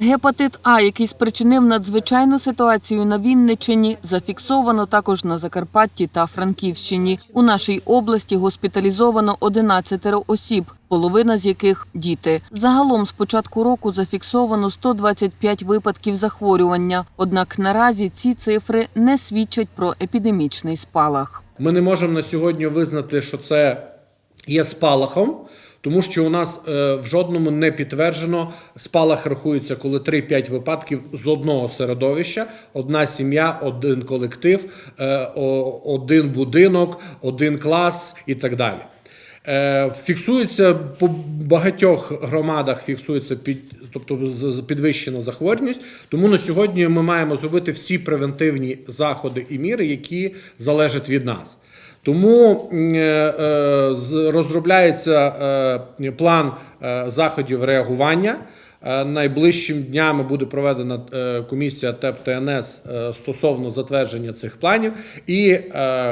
Гепатит А, який спричинив надзвичайну ситуацію на Вінниччині, зафіксовано також на Закарпатті та Франківщині. У нашій області госпіталізовано 11 осіб, половина з яких діти. Загалом з початку року зафіксовано 125 випадків захворювання. Однак наразі ці цифри не свідчать про епідемічний спалах. Ми не можемо на сьогодні визнати, що це є спалахом, тому що у нас е, в жодному не підтверджено спалах рахується, коли 3-5 випадків з одного середовища, одна сім'я, один колектив, е, один будинок, один клас і так далі. Е, Фіксується по багатьох громадах, фіксується під, тобто підвищена захворюваність. Тому на сьогодні ми маємо зробити всі превентивні заходи і міри, які залежать від нас. Тому е, е, розробляється е, план заходів реагування. Найближчим днями буде проведена комісія ТЕП ТНС стосовно затвердження цих планів і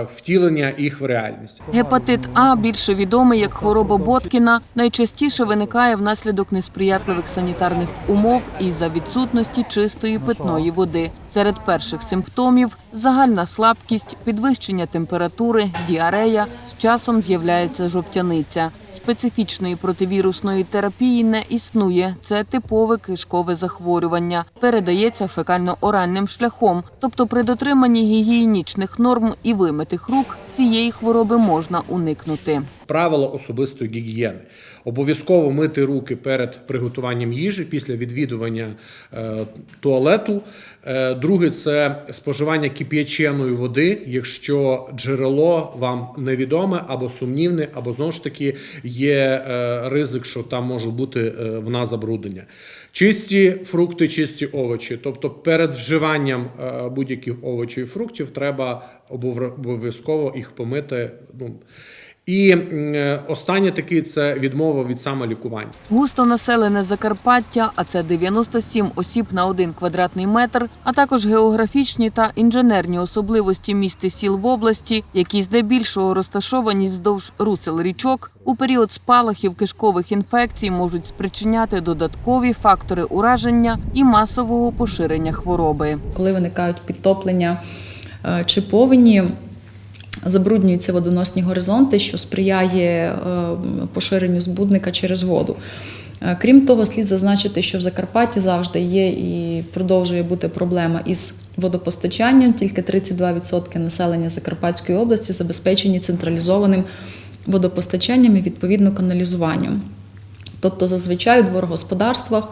втілення їх в реальність. Гепатит А, більше відомий як хвороба Боткіна, найчастіше виникає внаслідок несприятливих санітарних умов і за відсутності чистої питної води. Серед перших симптомів загальна слабкість, підвищення температури, діарея. З часом з'являється жовтяниця. Специфічної противірусної терапії не існує. Це типове кишкове захворювання. Передається фекально-оральним шляхом, тобто при дотриманні гігієнічних норм і вимитих рук цієї хвороби можна уникнути. Правила особистої гігієни. Обов'язково мити руки перед приготуванням їжі після відвідування е, туалету. Е, друге це споживання кип'яченої води, якщо джерело вам невідоме або сумнівне, або знову ж таки є е, ризик, що там може бути в нас забруднення. Чисті фрукти, чисті овочі. Тобто перед вживанням будь-яких овочів і фруктів треба обов'язково їх помити. Ну, і е, останнє таки це відмова від самолікування. Густо населене Закарпаття, а це 97 осіб на один квадратний метр, а також географічні та інженерні особливості міст і сіл в області, які здебільшого розташовані вздовж русел річок, у період спалахів кишкових інфекцій можуть спричиняти додаткові фактори ураження і масового поширення хвороби. коли виникають підтоплення е, чи повені. Забруднюються водоносні горизонти, що сприяє е, поширенню збудника через воду. Е, Крім того, слід зазначити, що в Закарпатті завжди є і продовжує бути проблема із водопостачанням. Тільки 32% населення Закарпатської області забезпечені централізованим водопостачанням і відповідно каналізуванням. Тобто, зазвичай у дворогосподарствах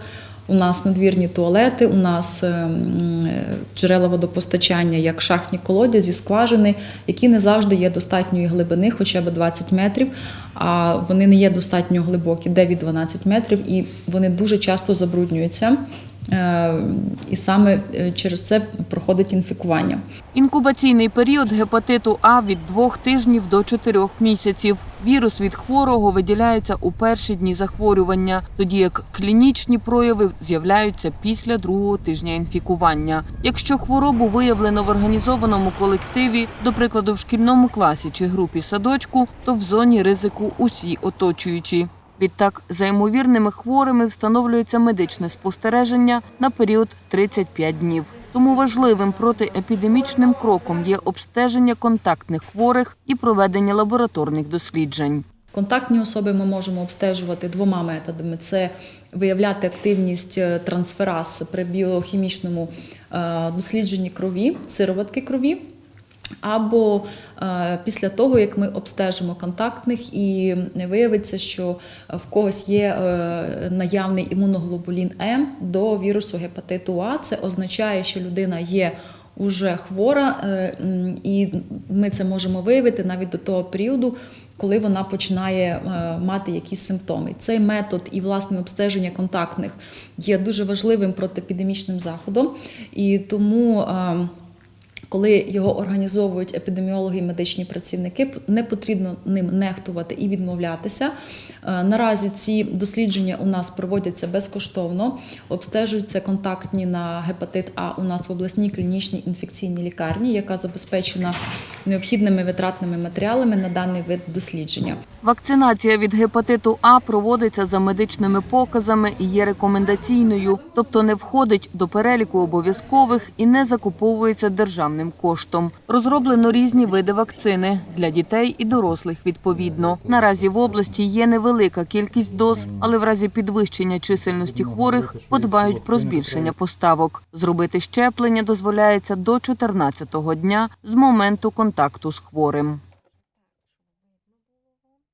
у нас надвірні туалети, у нас е, м, е, джерела водопостачання, як шахтні колодязі, скважини, які не завжди є достатньої глибини, хоча б 20 метрів, а вони не є достатньо глибокі, 9-12 метрів, і вони дуже часто забруднюються. Е, І саме е, через це проходить інфікування. Інкубаційний період гепатиту А від двох тижнів до чотирьох місяців. Вірус від хворого виділяється у перші дні захворювання, тоді як клінічні прояви з'являються після другого тижня інфікування. Якщо хворобу виявлено в організованому колективі, до прикладу, в шкільному класі чи групі садочку, то в зоні ризику усі оточуючі. Відтак, за ймовірними хворими встановлюється медичне спостереження на період 35 днів. Тому важливим протиепідемічним кроком є обстеження контактних хворих і проведення лабораторних досліджень. Контактні особи ми можемо обстежувати двома методами: це виявляти активність е, трансфераз при біохімічному е, дослідженні крові, сироватки крові. Або е, після того, як ми обстежимо контактних, і виявиться, що в когось є е, наявний імуноглобулін М до вірусу гепатиту А, це означає, що людина є уже хвора, е, і ми це можемо виявити навіть до того періоду, коли вона починає е, мати якісь симптоми. Цей метод і власне обстеження контактних є дуже важливим протиепідемічним заходом, і тому. е, Коли його організовують епідеміологи і медичні працівники, не потрібно ним нехтувати і відмовлятися. Е, Наразі ці дослідження у нас проводяться безкоштовно, обстежуються контактні на гепатит А у нас в обласній клінічній інфекційній лікарні, яка забезпечена необхідними витратними матеріалами на даний вид дослідження. Вакцинація від гепатиту А проводиться за медичними показами і є рекомендаційною, тобто не входить до переліку обов'язкових і не закуповується державним коштом. Розроблено різні види вакцини для дітей і дорослих відповідно. Наразі в області є невелика кількість доз, але в разі підвищення чисельності хворих подбають про збільшення поставок. Зробити щеплення дозволяється до 14-го дня з моменту контакту з хворим.